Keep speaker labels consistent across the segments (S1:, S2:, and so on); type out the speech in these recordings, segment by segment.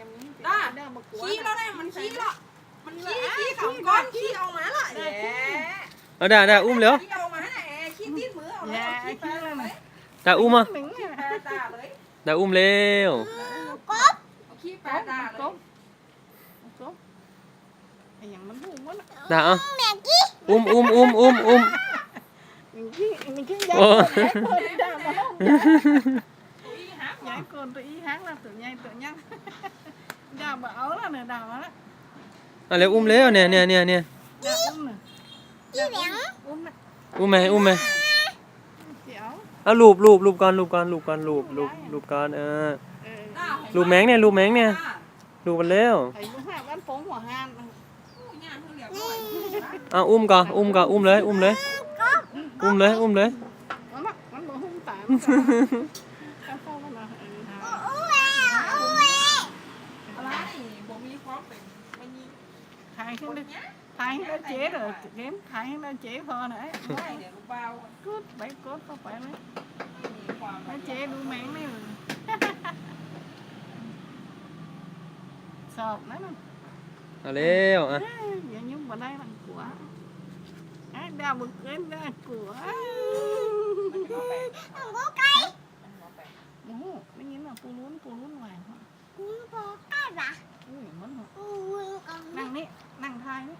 S1: ยำนี้
S2: ได้
S1: เด้อมากวน
S2: ขี้แล้วได้มันขี้แล้วมันขี้ขี้สองก้อนขี้เอามาละแหละ
S3: เอาด่าด่าอุ้มเร็ว
S2: ขี้เอามาให้แอขี้ตีนมือเอาเลยขี้ไปเลย
S3: ด่าอุ้มอะ
S1: หนึ่ง
S2: ขี้
S1: เนี่ย
S2: แปรตาเลย
S3: ด่าอุ้มเร็ว
S2: เอาขี้แปรตาเลย
S1: ก๊บก๊บไอ้อย่างมันหูมัน
S3: ด่าเอาอุ้มอุ้มอุ้มอุ้มอุ้ม
S1: อย่างที่อย่างที่ยาย
S3: โอ้
S1: ยายคนด่ามาห้อง
S2: ขี้หัก
S1: ยายคนตัวอีหักแล้วตัวยายตัวยังด่ามาเอาแล้วเนี่ยด่ามาแล้ว
S3: เอาเร็วอุ้มเร็วเนี่ยเนี่ยเนี่ยเนี่ย
S1: ด่าอุ้มเนี่ยด่าอุ้มเนี่ย
S3: อุ้มไหมอุ้มไหม
S1: เดี๋ยว
S3: เอาลูบลูบลูบก่อนลูบก่อนลูบก่อนลูบลูบลูบก่อนเออ
S1: เออ
S3: ลูบแมงเนี่ยลูบแมงเนี่ยลูบมันเร็ว
S1: ไอ้ลูกห้าบ้านโป่งหัวห้าน
S3: เอาอุ้มก่อนอุ้มก่อนอุ้มเลย อุ้มเลย อุ้มเลยอุ้มเลย
S1: มันน่ะมันบ่หุ้มตามันก็เอาเข้ามาน่ะเออหา
S2: อะไร ผมมีความเป็นไม่มี
S1: ถ่ายขึ้นได้ถ่ายให้ได้เจ๊เลยเกมถ่ายให้ได้เจ๊พอหน่อย
S2: ไม่เดี๋ย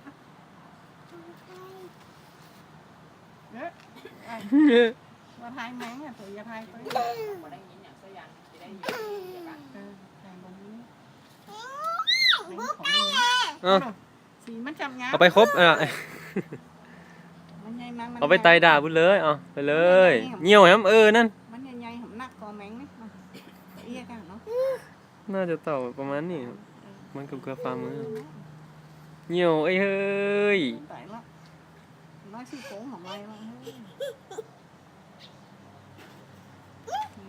S1: งทายนี่เอ๊ะไอ้ว่าทายแมงอะตัวอย่าทายไป
S2: มาได้ยินอย่างสักอย่างจะได้ยินอย่างกัน
S1: เออทายบนนี้แมงของมัน
S3: เอา
S1: สีมันจำงา
S3: เอาไปครบอะ
S1: มันใหญ่นังมัน
S3: เอาไปไตด่าบุญเลยเอาไปเลยเหี่ยวแฮมเออนั่น
S1: มันใหญ่ๆหำหนักกว่าแมงนี่มาเอี้ยกันเนาะ
S3: น่าจะเต่าประมาณนี้ครับมันเกือบเกือบฝ่ามือ nhiều ấy hơi
S1: Tại lắm Nói sư cố mà may lắm